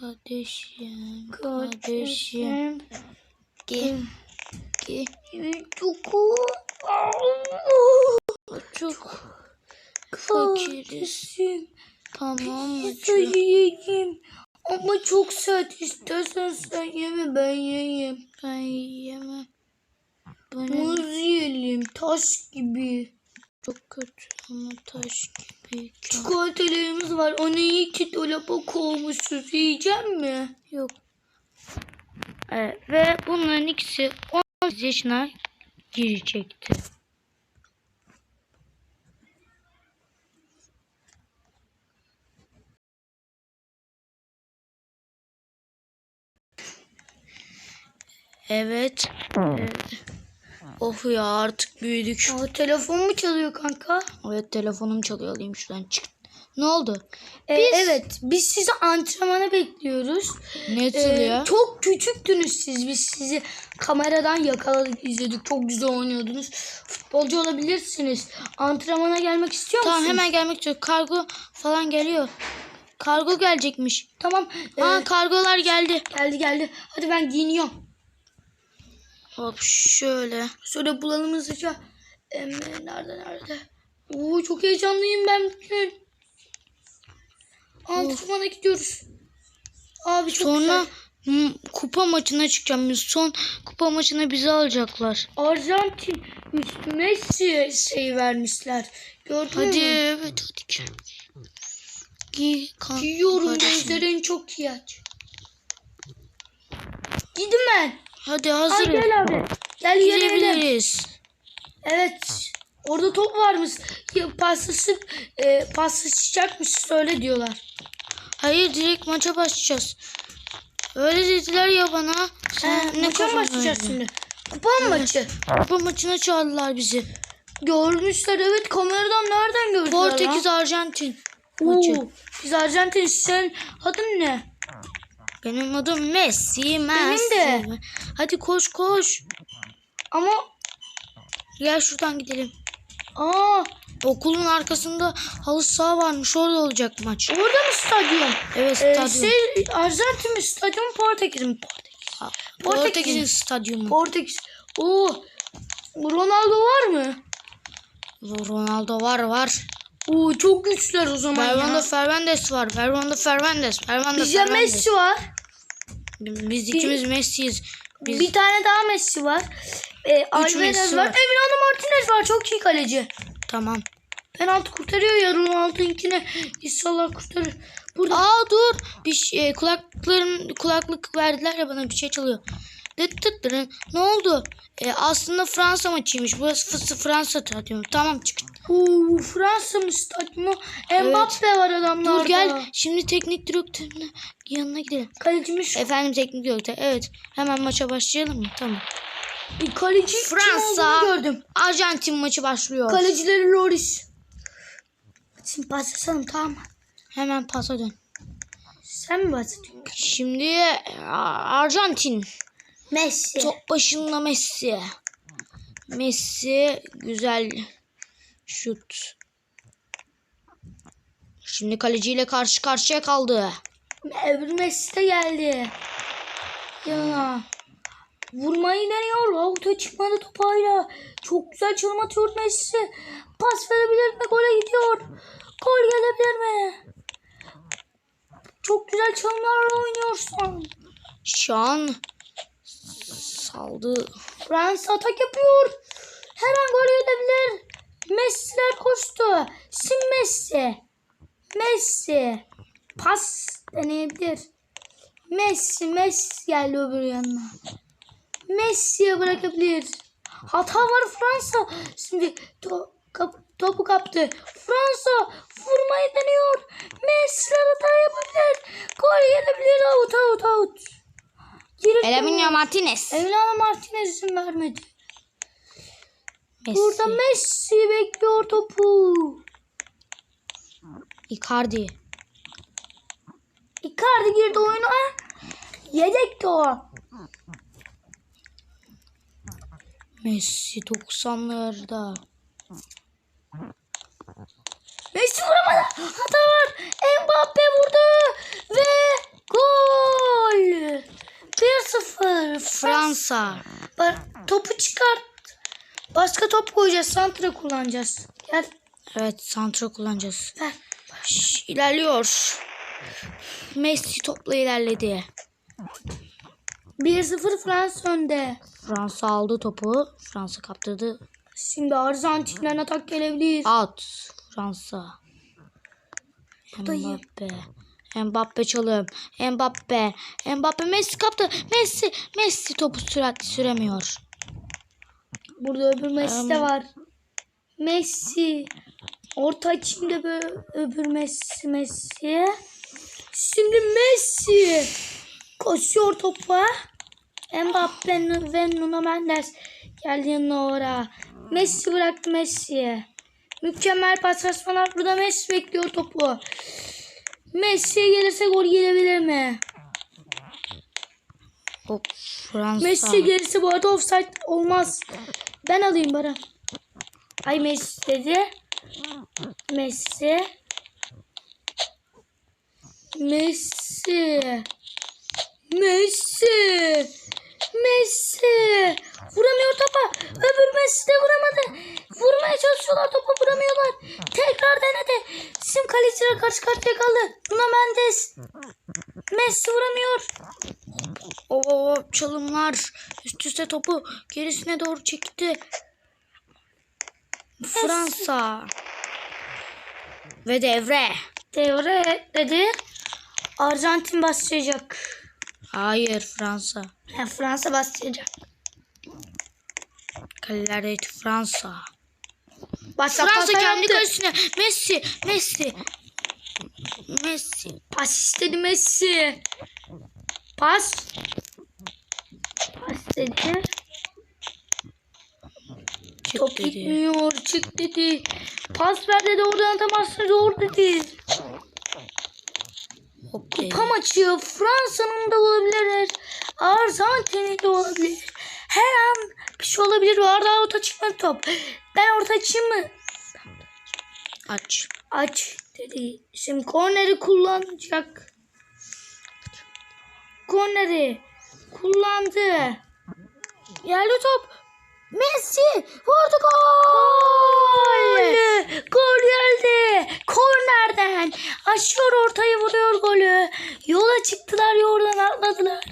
Kardeşim. Kardeşim. Ki, ki, Çok çok fakiriz. Tamam mı? Söyleyeyim. Ama çok sert. İstersen sen yeme ben yiyeyim. Ben yiyemem. Benim Muz yiyelim. Taş gibi. çok kötü ama taş gibi. Çikolatalarımız var. Onu iyi ki dolaba koymuşuz. Yiyecek mi? Yok. Evet, ve bunların ikisi 18 yaşına girecekti. Evet. Ee, oh ya artık büyüdük. Aa, telefon mu çalıyor kanka? Evet telefonum çalıyor alayım şuradan çık. Ne oldu? Ee, evet. Biz sizi antrenmana bekliyoruz. Ne Ee, çalıyor? çok küçüktünüz siz. Biz sizi kameradan yakaladık, izledik. Çok güzel oynuyordunuz. Futbolcu olabilirsiniz. Antrenmana gelmek istiyor Tamam musunuz? hemen gelmek istiyor. Kargo falan geliyor. Kargo gelecekmiş. Tamam. Ee, Aa kargolar geldi. geldi geldi. Hadi ben giyiniyorum. Hop şöyle. Şöyle bulalım hızlıca. Ee, nerede nerede? Oo, çok heyecanlıyım ben bugün. Antrenmana gidiyoruz. Abi çok Sonra güzel. kupa maçına çıkacağım. Biz son kupa maçına bizi alacaklar. Arjantin üst Messi şey vermişler. Gördün Hadi mü? evet hadi gel. Giy kan. Giyiyorum gözlerin çok iyi aç. Gidin ben. Hadi Ay hazırız. gel abi. Gel yenelim. Gidebiliriz. Evet. Orada top varmış. Pastası, e, paslaşacakmış söyle diyorlar. Hayır direkt maça başlayacağız. Öyle dediler ya bana. Sen He, ne maça başlayacağız öyle? şimdi? Kupa mı maçı? Kupa maçına çağırdılar bizi. Görmüşler evet kameradan nereden gördüler Portekiz lan? Arjantin maçı. Oo, Biz Arjantin sen adın ne? Benim adım Messi. Messi. de. Hadi koş koş. Ama Gel şuradan gidelim. aa Okulun arkasında halı saha varmış. Orada olacak maç. orada mı stadyum? Evet Ee, stadyum. şey, Arjantin mi stadyum Portekiz mi? Portekiz. Portekiz'in Portekiz'in stadyumu. Portekiz. Oo. Ronaldo var mı? Ronaldo var var. Oo çok güçler o zaman Fernando ya. Fernandes var. Fernando Fernandes. Fernando Bizde Fernandes. Messi var. Biz ikimiz Messi'yiz. Biz Bir tane daha Messi var. Ee, Alvarez var. var. Emiliano Martinez var. Çok iyi kaleci. tamam. Penaltı kurtarıyor ya Ronaldo'nunkine. İnşallah kurtarır. Burada. Aa dur. Bir şey, kulakların kulaklık verdiler ya bana bir şey çalıyor. Dıt dıt dırın. Ne oldu? E, aslında Fransa maçıymış. Burası F- Fransa stadyumu. Tamam çık. Oo, Fransa mı stadyumu? Mbappe var adamlarda. Dur gel. Şimdi teknik direktörün yanına gidelim. Kalecimiz Efendim teknik direktör. Evet. Hemen maça başlayalım mı? Tamam. bir kaleci Fransa. gördüm. Arjantin maçı başlıyor. Kalecileri Loris. Şimdi başlasana tamam mı? Hemen pasa dön. Sen mi başlatıyorsun? Şimdi e, Arjantin. Messi. Top başında Messi. Messi güzel şut. Şimdi kaleciyle karşı karşıya kaldı. Öbür Messi de geldi. Ya. Vurmayı deniyor. Avuta çıkmadı topayla. Çok güzel çalım atıyor Messi. Pas verebilir mi? Gole gidiyor. Gol gelebilir mi? Çok güzel çalımlarla oynuyorsun. Şu an saldı. Fransa atak yapıyor. Her an gol gelebilir. Messi'ler koştu. Sim Messi. Messi. Pas deneyebilir. Messi, Messi geldi öbür yanına. Messi'ye bırakabilir. Hata var Fransa. Şimdi to kap- topu kaptı. Fransa vurmayı deniyor. Messi'ler hata yapabilir. Gol gelebilir. Out out out. Girip Elaminio Martinez. Evlana Martinez izin vermedi. Messi. Burada Messi bekliyor topu. Icardi. Icardi girdi oyuna. Yedekti o. Messi 90'larda. Messi vuramadı. Hata var. Mbappe vurdu. Ve gol. 1-0 Fransa. Fransa. Topu çıkart. Başka top koyacağız. Santra kullanacağız. Gel. Evet santra kullanacağız. Ver. Şş, ilerliyor. Messi topla ilerledi. 1-0 Fransa önde. Fransa aldı topu. Fransa kaptırdı. Şimdi Arjantin'den atak gelebilir. Out. Fransa. da iyi. Mbappe. Mbappe çalım. Mbappe. Mbappe Messi kaptı. Messi. Messi topu süratli süremiyor. Burada öbür Messi de var. Messi. Orta içinde böyle öbür Messi Messi. Şimdi Messi. Koşuyor topa. Mbappe ve Nuno Mendes geldi yanına ora. Messi bıraktı Messi'ye. Mükemmel paslaşmalar. Burada Messi bekliyor topu. Messi'ye gelirse gol gelebilir mi? Hop Fransa. Messi gelirse bu arada offside olmaz. Ben alayım bana. Ay Messi dedi. Messi. Messi. Messi. Messi. Vuramıyor topa. Öbür Messi de vuramadı. Vurmaya çalışıyorlar topa vuramıyorlar. Tekrar denedi. Sim kaleciler karşı karşıya kaldı. Nuno Mendes. Messi vuramıyor. Oo çalımlar. Üste topu gerisine doğru çekti. Fransa. Ve devre. Devre dedi. Arjantin başlayacak. Hayır Fransa. Yani Fransa başlayacak. Kalelerdeydi Fransa. Başla, Fransa kendi kalesine. Messi. Messi. Messi. Pas istedi Messi. Pas. Pas dedi. Çık Top dedi. gitmiyor. Çık dedi. Pas ver dedi. Oradan atamazsın. Zor dedi. Hop dedi. Kupa maçı Fransa'nın da olabilir. Arjantin'in de olabilir. Her an bir şey olabilir. Bu arada orta çıkmadı top. Ben orta açayım mı? Aç. Aç dedi. Şimdi korneri kullanacak. Korneri kullandı. Yerli top. Messi vurdu gol. Gol geldi. Kornerden aşıyor ortayı vuruyor golü. Yola çıktılar yordan atladılar.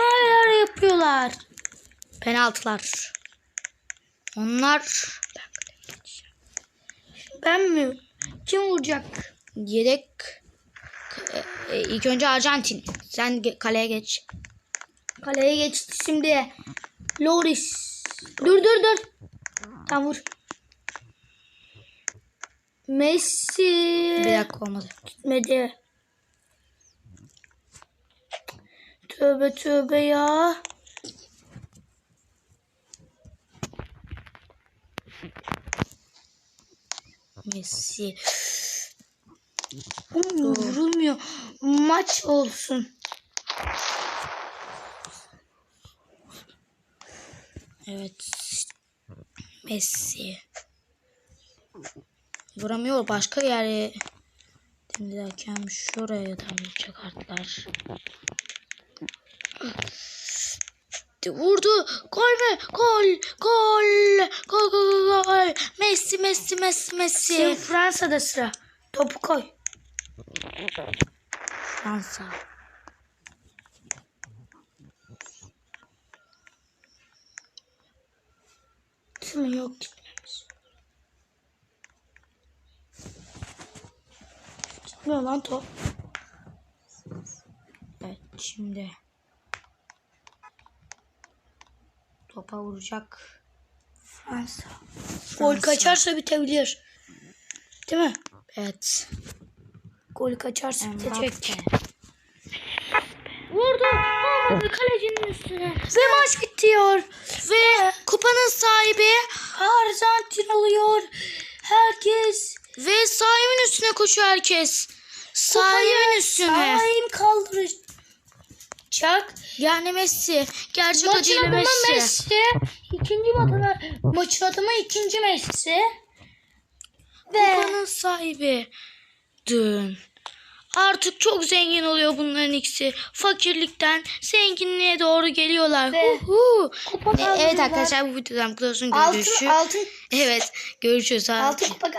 Neler yapıyorlar. Penaltılar. Onlar Ben mi? Kim vuracak? yedek e, e, ilk önce Arjantin. Sen kaleye geç. Kaleye geçti şimdi. Loris. Dur dur dur. Tamam vur. Messi. Bir dakika olmadı. Gitmedi. Tövbe tövbe ya. Messi. Oğlum Vurulmuyor. Maç olsun. Evet. Messi. Vuramıyor başka yere. Hakem şuraya da çıkarttılar. Vurdu. Gol mü? Gol. Gol. Gol gol gol. gol. Messi Messi Messi Şimdi Messi. Fransa'da sıra. Topu koy. Fransa. Şimdi yok gitmemiş. Gitmiyor lan top. Evet şimdi. Topa vuracak. Fransa. Gol kaçarsa bitebilir. Değil mi? Evet. Gol kaçarsa bitecek. Mbappe. Vurdu. Olmadı kalecinin üstüne. Ve maç bitiyor. Ve kupanın sahibi Arjantin oluyor. Herkes ve sahibin üstüne koşuyor herkes. Sahibin üstüne. Sahim kaldıracak. Yani Messi. Gerçek Maçın adımı Messi. Messi. İkinci maçın, maçın adımı ikinci Messi. Ve Kupanın sahibi. Dün. Artık çok zengin oluyor bunların ikisi. Fakirlikten zenginliğe doğru geliyorlar. Ve- Huhu. Kupa E, evet arkadaşlar bu videodan bu kadar olsun. Altın, Görüşürüz. altın, Evet görüşürüz. altın kupa